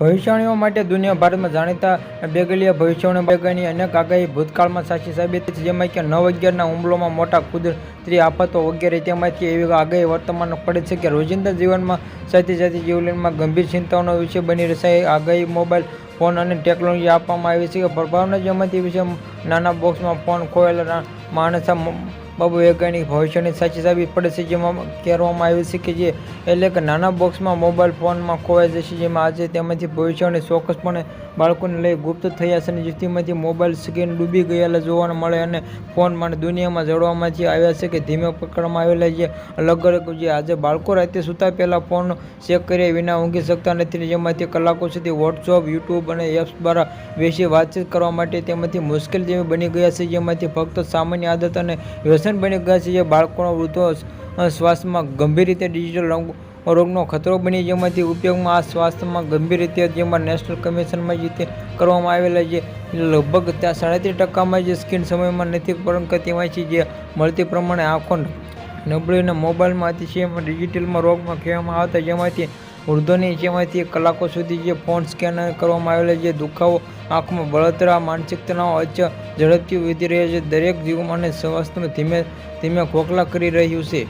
ભવિષ્યવાણીઓ માટે દુનિયા ભારતમાં જાણીતા બેગલિયા ભવિષ્યવાણી બેગની અનેક આગાહી ભૂતકાળમાં સાચી સાબિત છે. જેમાં કે નવ અગિયારના હુમલોમાં મોટા કુદરતી આફતો વગેરે તેમાંથી એવી આગાહી વર્તમાનમાં પડે છે કે રોજિંદા જીવનમાં સાથે સાથે જીવનમાં ગંભીર ચિંતાઓનો વિષય બની રહેશે. આગાહી મોબાઈલ ફોન અને ટેકનોલોજી આપવામાં આવી છે કે પ્રભાવના જેમાંથી વિશે નાના બોક્સમાં ફોન ખોયેલા માણસ બાબુ વૈજ્ઞાનિક ભવિષ્યની સાચી સાબિત પડે છે, જેમાં કહેવામાં આવ્યું છે કે જે એટલે કે નાના બોક્સમાં મોબાઈલ ફોનમાં ખોવાઈ જશે, જેમાં આજે તેમાંથી ભવિષ્યવાણી ચોક્કસપણે બાળકોને લઈ ગુપ્ત થયા છે અને જેથીમાંથી મોબાઈલ સ્ક્રીન ડૂબી ગયેલા જોવા મળે અને ફોન માટે દુનિયામાં જડવામાંથી આવ્યા છે કે ધીમે પકડવામાં આવેલા જે અલગ અલગ જે આજે બાળકો રાતે સૂતા પહેલાં ફોન ચેક કર્યા વિના ઊંઘી શકતા નથી જેમાંથી કલાકો સુધી વોટ્સઅપ, યુટ્યુબ અને એપ્સ દ્વારા બેસી વાતચીત કરવા માટે તેમાંથી મુશ્કેલ જેવી બની ગયા છે, જેમાંથી ફક્ત સામાન્ય આદત અને વ્યસન બની ગયા છે. જે બાળકોનો વૃદ્ધો શ્વાસમાં ગંભીર રીતે ડિજિટલ રંગ, રોગનો ખતરો બની જેમાંથી ઉપયોગમાં આ સ્વાસ્થ્યમાં ગંભીર રીતે જેમાં નેશનલ કમિશનમાં જે કરવામાં આવેલા છે. લગભગ ત્યાં સાડત્રીસ ટકામાં જે સ્ક્રીન સમયમાં નથી, પરંતુ તેમાંથી જે મળતી પ્રમાણે આંખો નબળીને મોબાઈલમાં અતિશયમાં ડિજિટલમાં રોગમાં કહેવામાં આવતા. જેમાંથી વૃદ્ધોની જેમાંથી કલાકો સુધી જે ફોન સ્કેન કરવામાં આવેલા જે દુખાવો, આંખમાં બળતરા, માનસિક તણાવ અચ ઝડપથી વધી રહ્યા છે. દરેક જીવન અને સ્વાસ્થ્યમાં ધીમે ધીમે ખોખલા કરી રહ્યું છે.